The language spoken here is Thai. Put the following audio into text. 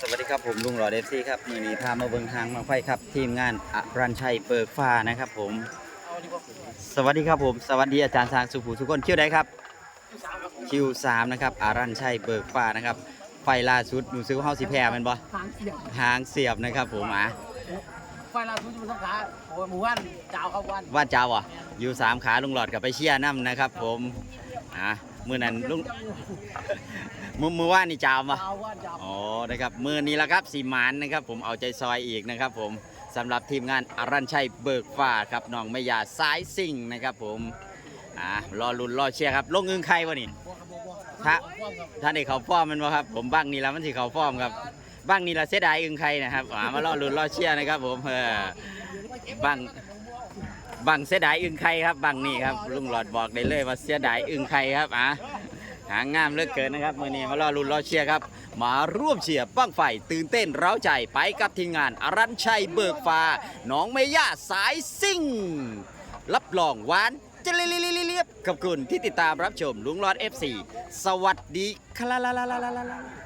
สวัสดีครับผมลุงหล่อเดฟซี่ครับมือนี้พามาเบิงทางมาไฟครับ ทีมงานอรัญชัยเบิกฟ้านะครับผม สวัสดีครับผม สวัสดีอาจารย์ทางสุภูทุกคนคิวได้ครับคิวสามนะครับอารัญชัยเบิกฟ้านะครับไฟล่าสุดหนูซื้อเฮาสิแพ้แมันบ่หางเสียบหางเสียบนะครับผมอะไฟลาทุนจุดสงขลาโอ้ยหมู่บ้านจ้าวครับวันว่าเจ้าอะอยู่สามขาลุงหลอดกับไปเชียร์น้ำนะครับผมอะมือนั้นลุง มือมือว่านนี่จาวมาจ้าววันจ้าวอ๋อ นะครับ มือนี้ละครับสีหมานนะครับ ผมเอาใจซอยอีกนะครับ ผมสำหรับทีมงานอรัญชัยเบิกฟ้าครับน้องไม่ยาสายสิ่งนะครับ ผมอ่ารอลุ้นรอเชียร์ครับ ลงอึงใครวะนี่บัวครับบัวบัวฮะบัวครับท่านเอกเขาฟ้อมมันบ่ครับ ผมบ้างนี่ละมันสิเขาฟ้อมครับบ้างนี่ละเสียดายอึงใครนะครับอ่ามารอลุ้นรอเชียร์นะครับ ผมเออบ้างบ้างเสียดายอึงใครครับบ้างนี่ครับลุงหลอดบอกได้เลยว่าเสียดายอึงใครครับอะ หางามเลือกเกินนะครับมือนี้มารอลุ้นรอเชียร์ครับ มาร่วมเชียร์บ้างไฟตื่นเต้นเร้าใจไปกับทีมงานอรัญชัยเบิกฟ้าน้องเมย่าสายซิ่ง รับรองหวานจะเลียบๆๆๆขอบคุณที่ติดตามรับชมลุงรอด FC สวัสดีครับ